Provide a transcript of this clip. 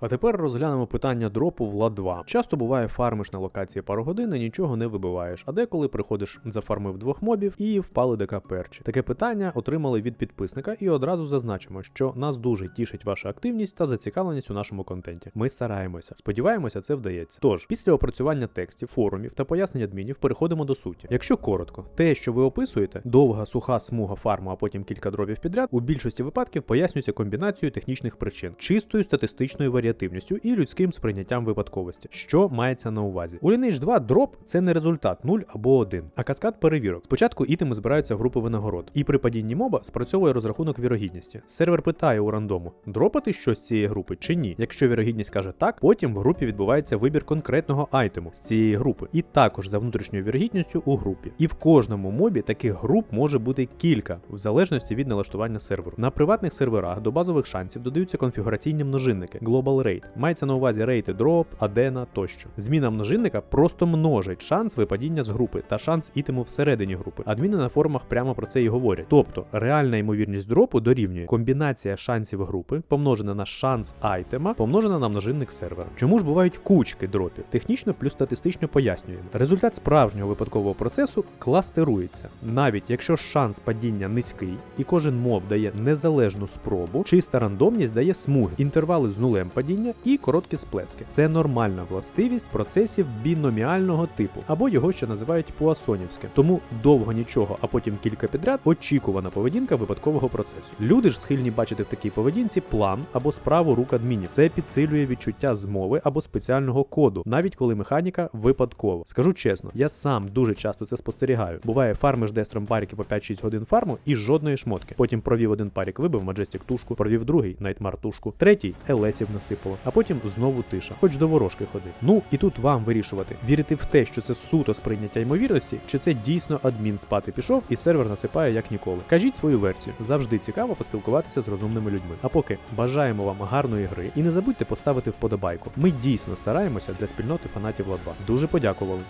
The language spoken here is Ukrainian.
А тепер розглянемо питання дропу в ла 2. Часто буває фармиш на локації пару годин і нічого не вибиваєш, а деколи приходиш зафармив двох мобів і впали ДК перчі. Таке питання отримали від підписника і одразу зазначимо, що нас дуже тішить ваша активність та зацікавленість у нашому контенті. Ми стараємося. Сподіваємося, це вдається. Тож, після опрацювання текстів, форумів та пояснень адмінів переходимо до суті. Якщо коротко, те, що ви описуєте, довга суха смуга фарму, а потім кілька дробів підряд, у більшості випадків пояснюється комбінацією технічних причин, чистою статистичною варіативністю і людським сприйняттям випадковості. Що мається на увазі? У Lineage 2 дроп це не результат 0 або 1, а каскад перевірок. Спочатку ітеми збираються в групи винагород, і при падінні моба спрацьовує розрахунок вірогідності. Сервер питає у рандому, дропати щось з цієї групи чи ні. Якщо вірогідність каже так, потім в групі відбувається вибір конкретного айтему з цієї групи, і також за внутрішньою вірогідністю у групі. І в кожному мобі таких груп може бути кілька, в залежності від налаштування серверу. На приватних серверах до базових шансів додаються конфігураційні множинники Global Rate. Мається на увазі рейти дроп, адена тощо. Зміна множинника просто множить шанс випадіння з групи та шанс ітему всередині групи. Адміни на форумах прямо про це і говорять. Тобто реальна ймовірність дропу дорівнює комбінація шансів групи, помножена на шанс айтема, помножена на множинник сервера. Чому ж бувають кучки дропів? Технічно плюс статистично пояснюємо. Результат справжнього випадкового процесу кластерується. Навіть якщо шанс падіння низький і кожен моб дає незалежну спробу, чиста рандомність дає смуги, інтервали з нулем падіння і короткі сплески. Це нормальна властивість процесів біноміального типу, або його ще називають пуасонівським. Тому довго нічого, а потім кілька підряд очікувана поведінка випадкового процесу. Люди ж схильні бачити в такій поведінці план або справу рук адмінів. Це підсилює відчуття змови або спеціального коду, навіть коли механіка випадкова. Скажу чесно, я сам дуже часто це спостерігаю. Буває, фармиш дестром паріки по 5-6 годин фарму і жодної шмотки. Потім провів один парік, вибив Маджестік тушку, провів другий Найтмар тушку, третій Елесів насипало, а потім знову тиша, хоч до ворожки ходи. Ну і тут вам вирішувати, вірити в те, що це суто сприйняття ймовірності, чи це дійсно адмін спати пішов і сервер насипає як ніколи. Кажіть свою версію. Завжди цікаво поспілкуватися з розумними людьми. А поки бажаємо вам гарної гри і не забудьте поставити вподобайку. Ми дійсно стараємося для спільноти фанатів Ла 2. Дуже подякували.